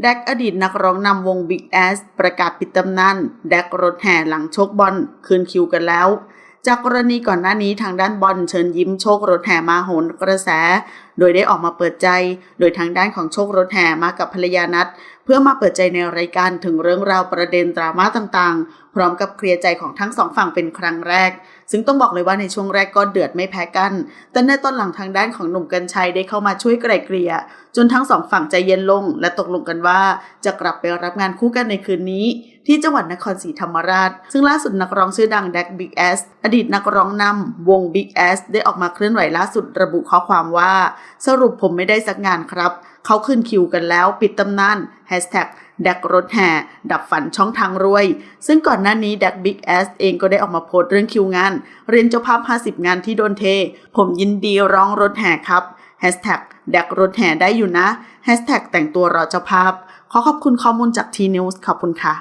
แดกอดีตนักร้องนำวง Big Ass ประกาศปิดตำนาน แดกรถแห่หลังโชคบอลคืนคิวกันแล้ว จากกรณีก่อนหน้านี้ทางด้านบอลเชิญยิ้มโชครถแห่มาโหนกระแส โดยได้ออกมาเปิดใจ โดยทางด้านของโชครถแห่มากับภรรยานัดเพื่อมาเปิดใจในรายการถึงเรื่องราวประเด็นดราม่าต่างๆ พร้อมกับเคลียร์ใจของทั้งสองฝั่งเป็นครั้งแรก ซึ่งต้องบอกเลยว่าในช่วงแรกก็เดือดไม่แพ้กัน แต่ในตอนหลังทางด้านของหนุ่มกัญชัยได้เข้ามาช่วยไกล่เกลี่ยจนทั้งสองฝั่งใจเย็นลง และตกลงกันว่าจะกลับไปรับงานคู่กันในคืนนี้ที่จังหวัดนครศรีธรรมราช ซึ่งล่าสุดนักร้องชื่อดังแดกบิ๊กแอสอดีตนักร้องนำวง Big Ass ได้ออกมาเคลื่อนไหวล่าสุดระบุข้อความว่า สรุปผมไม่ได้สักงานครับ เขาขึ้นคิวกันแล้วปิดตำนาน Hashtag แดกรถแห่ดับฝันช่องทางรวย ซึ่งก่อนหน้านี้แดกบิ๊กแอสเองก็ได้ออกมาโพสต์เรื่องคิวงาน เรียนเจ้าภาพ 50 งานที่โดนเท ผมยินดีร้องรถแห่ครับ Hashtag แดกรถแห่ได้อยู่นะ Hashtag แต่งตัวรอเจ้าภาพ ขอขอบคุณข้อมูลจากทีนิวส์ขอบคุณค่ะ